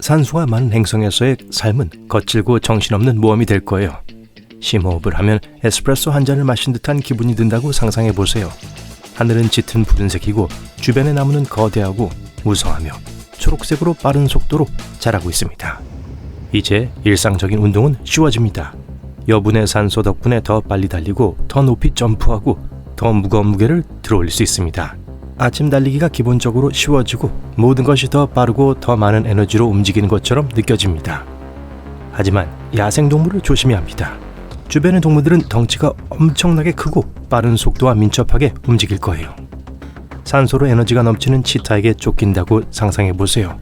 산소가 많은 행성에서의 삶은 거칠고 정신없는 모험이 될 거예요. 심호흡을 하면 에스프레소 한 잔을 마신 듯한 기분이 든다고 상상해 보세요. 하늘은 짙은 푸른색이고 주변의 나무는 거대하고 무성하며 초록색으로 빠른 속도로 자라고 있습니다. 이제 일상적인 운동은 쉬워집니다. 여분의 산소 덕분에 더 빨리 달리고 더 높이 점프하고 더 무거운 무게를 들어올릴 수 있습니다. 아침 달리기가 기본적으로 쉬워지고 모든 것이 더 빠르고 더 많은 에너지로 움직이는 것처럼 느껴집니다. 하지만 야생동물을 조심해야 합니다. 주변의 동물들은 덩치가 엄청나게 크고 빠른 속도와 민첩하게 움직일 거예요. 산소로 에너지가 넘치는 치타에게 쫓긴다고 상상해 보세요.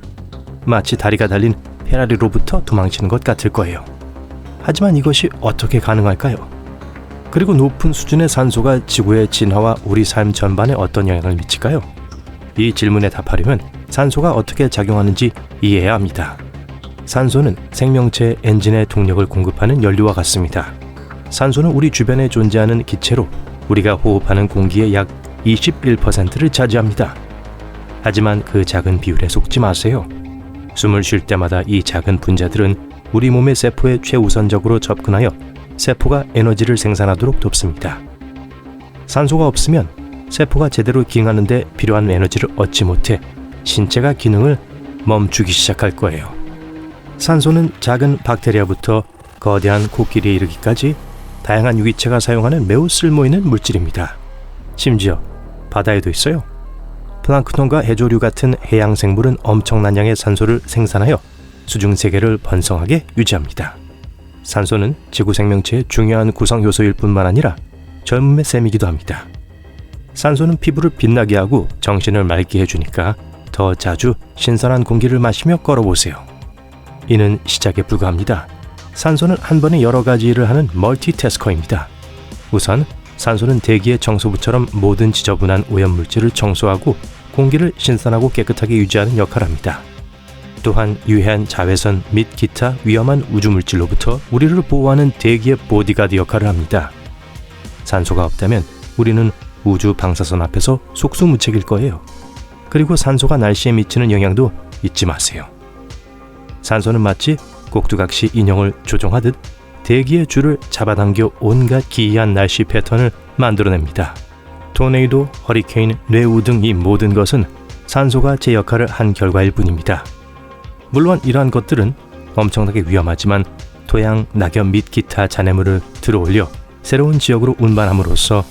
마치 다리가 달린 페라리로부터 도망치는 것 같을 거예요. 하지만 이것이 어떻게 가능할까요? 그리고 높은 수준의 산소가 지구의 진화와 우리 삶 전반에 어떤 영향을 미칠까요? 이 질문에 답하려면 산소가 어떻게 작용하는지 이해해야 합니다. 산소는 생명체 엔진의 동력을 공급하는 연료와 같습니다. 산소는 우리 주변에 존재하는 기체로 우리가 호흡하는 공기의 약 21%를 차지합니다. 하지만 그 작은 비율에 속지 마세요. 숨을 쉴 때마다 이 작은 분자들은 우리 몸의 세포에 최우선적으로 접근하여 세포가 에너지를 생산하도록 돕습니다. 산소가 없으면 세포가 제대로 기능하는데 필요한 에너지를 얻지 못해 신체가 기능을 멈추기 시작할 거예요. 산소는 작은 박테리아부터 거대한 코끼리에 이르기까지 다양한 유기체가 사용하는 매우 쓸모있는 물질입니다. 심지어 바다에도 있어요. 플랑크톤과 해조류 같은 해양 생물은 엄청난 양의 산소를 생산하여 수중 세계를 번성하게 유지합니다. 산소는 지구 생명체의 중요한 구성 요소일 뿐만 아니라 젊음의 셈이기도 합니다. 산소는 피부를 빛나게 하고 정신을 맑게 해주니까 더 자주 신선한 공기를 마시며 걸어보세요. 이는 시작에 불과합니다. 산소는 한 번에 여러 가지 일을 하는 멀티태스커입니다. 우선 산소는 대기의 청소부처럼 모든 지저분한 오염물질을 청소하고 공기를 신선하고 깨끗하게 유지하는 역할을 합니다. 또한 유해한 자외선 및 기타 위험한 우주물질로부터 우리를 보호하는 대기의 보디가드 역할을 합니다. 산소가 없다면 우리는 우주 방사선 앞에서 속수무책일 거예요. 그리고 산소가 날씨에 미치는 영향도 잊지 마세요. 산소는 마치 꼭두각시 인형을 조종하듯 대기의 줄을 잡아당겨 온갖 기이한 날씨 패턴을 만들어냅니다. 토네이도, 허리케인, 뇌우 등 이 모든 것은 산소가 제 역할을 한 결과일 뿐입니다. 물론 이러한 것들은 엄청나게 위험하지만 토양, 낙엽 및 기타 잔해물을 들어올려 새로운 지역으로 운반함으로써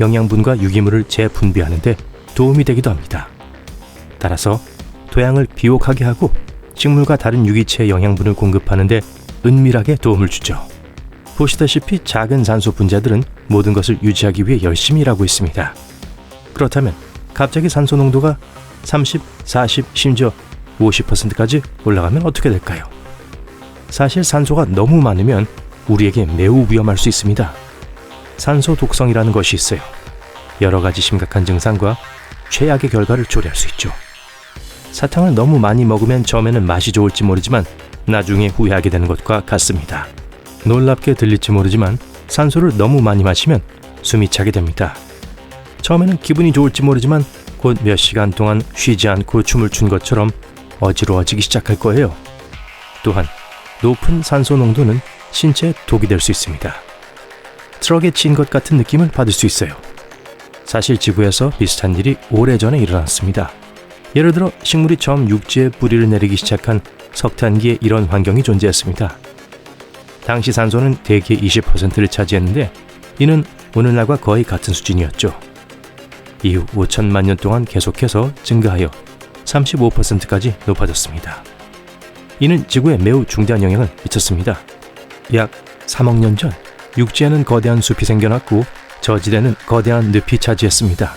영양분과 유기물을 재분비하는 데 도움이 되기도 합니다. 따라서 토양을 비옥하게 하고 식물과 다른 유기체의 영양분을 공급하는 데 은밀하게 도움을 주죠. 보시다시피 작은 산소 분자들은 모든 것을 유지하기 위해 열심히 일하고 있습니다. 그렇다면 갑자기 산소 농도가 30, 40, 심지어 50%까지 올라가면 어떻게 될까요? 사실 산소가 너무 많으면 우리에게 매우 위험할 수 있습니다. 산소 독성이라는 것이 있어요. 여러 가지 심각한 증상과 최악의 결과를 초래할 수 있죠. 사탕을 너무 많이 먹으면 처음에는 맛이 좋을지 모르지만 나중에 후회하게 되는 것과 같습니다. 놀랍게 들릴지 모르지만 산소를 너무 많이 마시면 숨이 차게 됩니다. 처음에는 기분이 좋을지 모르지만 곧 몇 시간 동안 쉬지 않고 춤을 춘 것처럼 어지러워지기 시작할 거예요. 또한 높은 산소 농도는 신체에 독이 될 수 있습니다. 트럭에 친 것 같은 느낌을 받을 수 있어요. 사실 지구에서 비슷한 일이 오래전에 일어났습니다. 예를 들어 식물이 처음 육지에 뿌리를 내리기 시작한 석탄기에 이런 환경이 존재했습니다. 당시 산소는 대기의 20%를 차지했는데 이는 오늘날과 거의 같은 수준이었죠. 이후 5천만 년 동안 계속해서 증가하여 35%까지 높아졌습니다. 이는 지구에 매우 중대한 영향을 미쳤습니다. 약 3억 년 전 육지에는 거대한 숲이 생겨났고 저지대는 거대한 늪이 차지했습니다.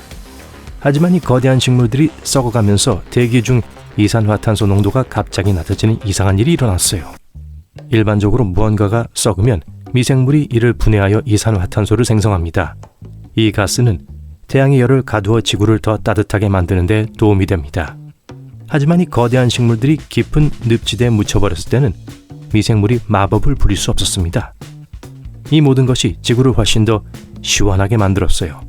하지만 이 거대한 식물들이 썩어가면서 대기 중 이산화탄소 농도가 갑자기 낮아지는 이상한 일이 일어났어요. 일반적으로 무언가가 썩으면 미생물이 이를 분해하여 이산화탄소를 생성합니다. 이 가스는 태양의 열을 가두어 지구를 더 따뜻하게 만드는 데 도움이 됩니다. 하지만 이 거대한 식물들이 깊은 늪지대에 묻혀버렸을 때는 미생물이 마법을 부릴 수 없었습니다. 이 모든 것이 지구를 훨씬 더 시원하게 만들었어요.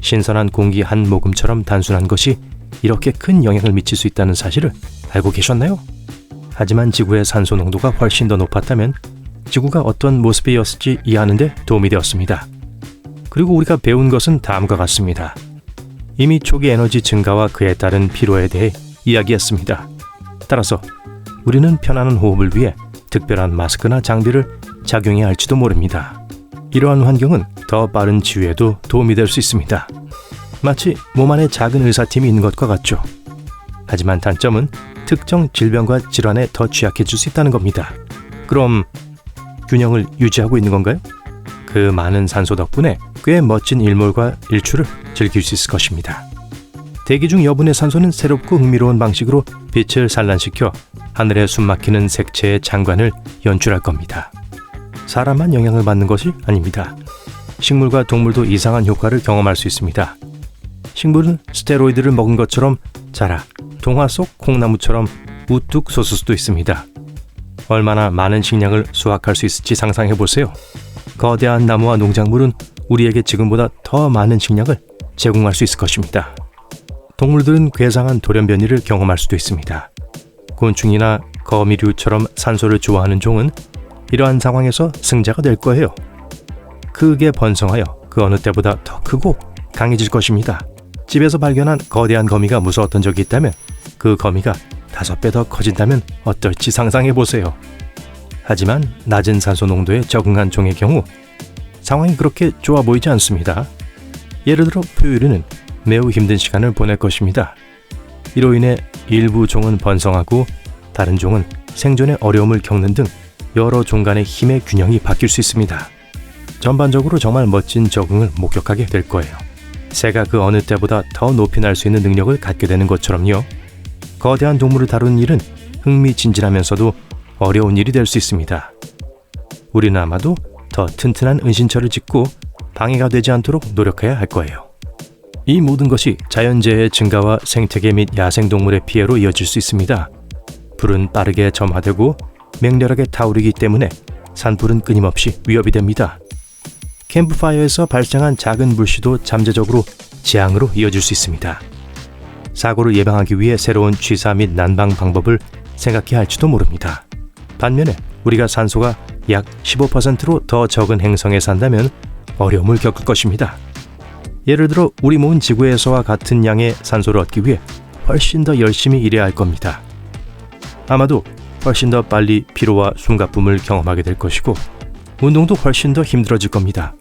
신선한 공기 한 모금처럼 단순한 것이 이렇게 큰 영향을 미칠 수 있다는 사실을 알고 계셨나요? 하지만 지구의 산소 농도가 훨씬 더 높았다면 지구가 어떤 모습이었을지 이해하는데 도움이 되었습니다. 그리고 우리가 배운 것은 다음과 같습니다. 이미 초기 에너지 증가와 그에 따른 피로에 대해 이야기했습니다. 따라서 우리는 편안한 호흡을 위해 특별한 마스크나 장비를 착용해야 할지도 모릅니다. 이러한 환경은 더 빠른 치유에도 도움이 될 수 있습니다. 마치 몸 안에 작은 의사팀이 있는 것과 같죠. 하지만 단점은 특정 질병과 질환에 더 취약해질 수 있다는 겁니다. 그럼 균형을 유지하고 있는 건가요? 그 많은 산소 덕분에 꽤 멋진 일몰과 일출을 즐길 수 있을 것입니다. 대기 중 여분의 산소는 새롭고 흥미로운 방식으로 빛을 산란시켜 하늘에 숨막히는 색채의 장관을 연출할 겁니다. 사람만 영향을 받는 것이 아닙니다. 식물과 동물도 이상한 효과를 경험할 수 있습니다. 식물은 스테로이드를 먹은 것처럼 자라 동화 속 콩나무처럼 우뚝 솟을 수도 있습니다. 얼마나 많은 식량을 수확할 수 있을지 상상해 보세요. 거대한 나무와 농작물은 우리에게 지금보다 더 많은 식량을 제공할 수 있을 것입니다. 동물들은 괴상한 돌연변이를 경험할 수도 있습니다. 곤충이나 거미류처럼 산소를 좋아하는 종은 이러한 상황에서 승자가 될 거예요. 크게 번성하여 그 어느 때보다 더 크고 강해질 것입니다. 집에서 발견한 거대한 거미가 무서웠던 적이 있다면 그 거미가 다섯 배 더 커진다면 어떨지 상상해 보세요. 하지만 낮은 산소 농도에 적응한 종의 경우 상황이 그렇게 좋아 보이지 않습니다. 예를 들어 포유류는 매우 힘든 시간을 보낼 것입니다. 이로 인해 일부 종은 번성하고 다른 종은 생존에 어려움을 겪는 등 여러 종 간의 힘의 균형이 바뀔 수 있습니다. 전반적으로 정말 멋진 적응을 목격하게 될 거예요. 새가 그 어느 때보다 더 높이 날 수 있는 능력을 갖게 되는 것처럼요. 거대한 동물을 다루는 일은 흥미진진하면서도 어려운 일이 될 수 있습니다. 우리는 아마도 더 튼튼한 은신처를 짓고 방해가 되지 않도록 노력해야 할 거예요. 이 모든 것이 자연재해의 증가와 생태계 및 야생동물의 피해로 이어질 수 있습니다. 불은 빠르게 점화되고 맹렬하게 타오르기 때문에 산불은 끊임없이 위협이 됩니다. 캠프파이어에서 발생한 작은 불씨도 잠재적으로 재앙으로 이어질 수 있습니다. 사고를 예방하기 위해 새로운 취사 및 난방 방법을 생각해야 할지도 모릅니다. 반면에 우리가 산소가 약 15%로 더 적은 행성에 산다면 어려움을 겪을 것입니다. 예를 들어 우리 몸은 지구에서와 같은 양의 산소를 얻기 위해 훨씬 더 열심히 일해야 할 겁니다. 아마도 훨씬 더 빨리 피로와 숨가쁨을 경험하게 될 것이고 운동도 훨씬 더 힘들어질 겁니다.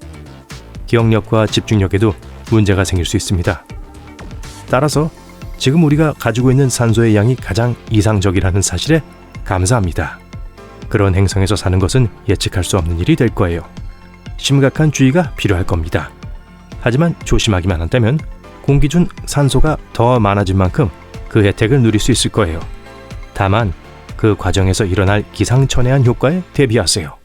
기억력과 집중력에도 문제가 생길 수 있습니다. 따라서 지금 우리가 가지고 있는 산소의 양이 가장 이상적이라는 사실에 감사합니다. 그런 행성에서 사는 것은 예측할 수 없는 일이 될 거예요. 심각한 주의가 필요할 겁니다. 하지만 조심하기만 한다면 공기 중 산소가 더 많아진 만큼 그 혜택을 누릴 수 있을 거예요. 다만 그 과정에서 일어날 기상천외한 효과에 대비하세요.